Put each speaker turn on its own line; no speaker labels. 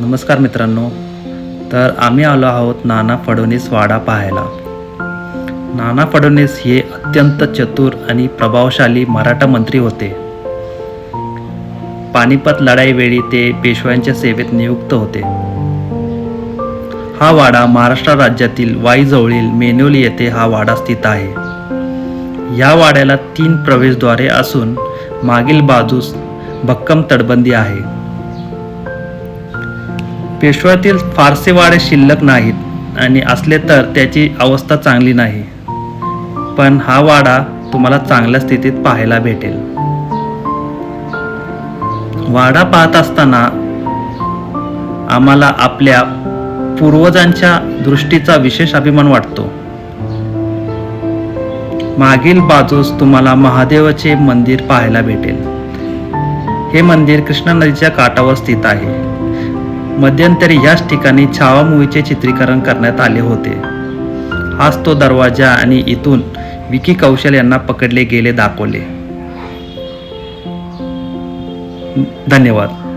नमस्कार मित्रांनो तर आम्ही आलो आहोत नाना फडणवीस वाडा पाहायला. नाना फडणवीस हे अत्यंत चतुर आणि प्रभावशाली मराठा मंत्री होते. पानिपत लढाईवेळी ते पेशव्यांच्या सेवेत नियुक्त होते. हा वाडा महाराष्ट्र राज्यातील वाईजवळील मेनोली येथे हा वाडा स्थित आहे. या वाड्याला तीन प्रवेशद्वारे असून मागील बाजूस भक्कम तटबंदी आहे. पेशव्यातील फारसे वाडे शिल्लक नाहीत आणि असले तर त्याची अवस्था चांगली नाही. पण हा वाडा तुम्हाला चांगल्या स्थितीत पाहायला भेटेल. वाडा पाहत असताना आम्हाला आपल्या पूर्वजांच्या दृष्टीचा विशेष अभिमान वाटतो. मागील बाजूस तुम्हाला महादेवाचे मंदिर पाहायला भेटेल. हे मंदिर कृष्णा नदीच्या काठावर स्थित आहे. मध्यंतरी याच ठिकाणी छावा मूवीचे चित्रीकरण करण्यात आले होते. हाच तो दरवाजा आणि इथून विकी कौशल यांना पकडले गेले दाखवले. धन्यवाद.